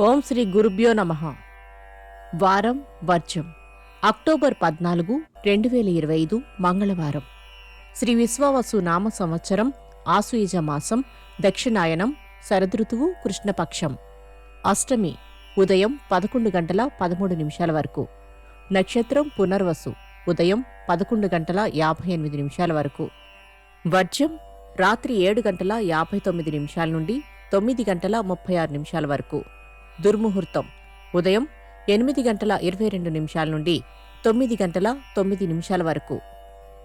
ఓం శ్రీ గురుభ్యో నమ. వారం వర్జం. అక్టోబర్ పద్నాలుగు రెండు వేల ఇరవై ఐదు మంగళవారం. శ్రీ విశ్వవసు నామ సంవత్సరం ఆసుయుజ మాసం దక్షిణాయనం శరదృతువు కృష్ణపక్షం. అష్టమి ఉదయం పదకొండు గంటల పదమూడు నిమిషాల వరకు. నక్షత్రం పునర్వసు ఉదయం పదకొండు గంటల యాభై ఎనిమిది నిమిషాల వరకు. వర్జం రాత్రి ఏడు గంటల యాభై తొమ్మిది నిమిషాల నుండి తొమ్మిది గంటల ముప్పై ఆరు నిమిషాల వరకు. దుర్ముహూర్తం. ఉదయం ఎనిమిది గంటల ఇరవై రెండు నిమిషాల నుండి తొమ్మిది గంటల తొమ్మిది నిమిషాల వరకు.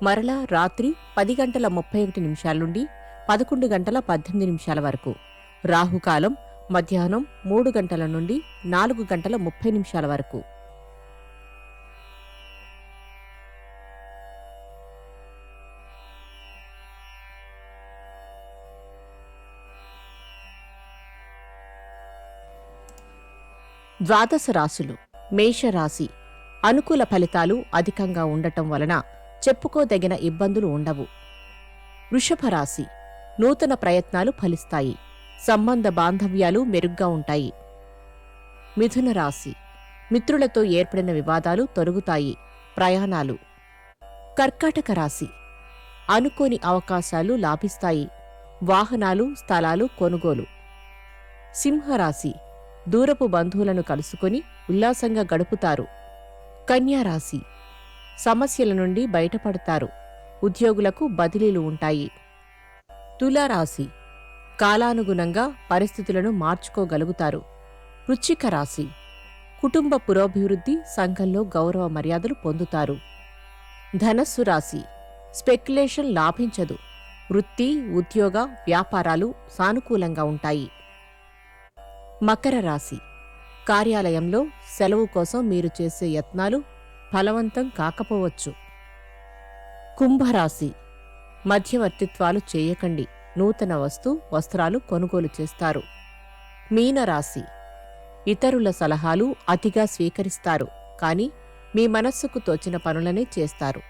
మరలా రాత్రి పది గంటల ముప్పై ఒకటి నిమిషాల నుండి పదకొండు గంటల పద్దెనిమిది నిమిషాల వరకు. రాహుకాలం మధ్యాహ్నం మూడు గంటల నుండి నాలుగు గంటల ముప్పై నిమిషాల వరకు. ద్వాదశ రాశులు మేషరాశి అనుకూల ఫలితాలు అధికంగా ఉండటం వలన చెప్పుకోదగిన ఇబ్బందులు ఉండవు. వృషభరాశి నూతన ప్రయత్నాలు ఫలిస్తాయి. సంబంధ బాంధవ్యాలు మెరుగ్గా ఉంటాయి. మిథున రాశి మిత్రులతో ఏర్పడిన వివాదాలు తొలగుతాయి ప్రయాణాలు. కర్కాటక రాశి అనుకోని అవకాశాలు లాభిస్తాయి. వాహనాలు స్థలాలు కొనుగోలు. సింహరాశి దూరపు బంధువులను కలుసుకొని ఉల్లాసంగా గడుపుతారు. కన్యారాశి సమస్యల నుండి బయటపడతారు. ఉద్యోగులకు బదిలీలు ఉంటాయి. తులారాశి కాలానుగుణంగా పరిస్థితులను మార్చుకోగలుగుతారు. వృచ్చిక రాశి. కుటుంబ పురోభివృద్ధి సంఘంలో గౌరవ మర్యాదలు పొందుతారు. ధనస్సు రాశి. స్పెక్యులేషన్ లాభించదు. వృత్తి ఉద్యోగ వ్యాపారాలు సానుకూలంగా ఉంటాయి. మకర రాశి. కార్యాలయంలో సెలవు కోసం మీరు చేసే యత్నాలు ఫలవంతం కాకపోవచ్చు. కుంభరాశి. మధ్యవర్తిత్వాలు చేయకండి. నూతన వస్తు వస్త్రాలు కొనుగోలు చేస్తారు. మీనరాశి. ఇతరుల సలహాలు అతిగా స్వీకరిస్తారు. కానీ మీ మనస్సుకు తోచిన పనులనే చేస్తారు.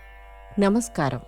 నమస్కారం.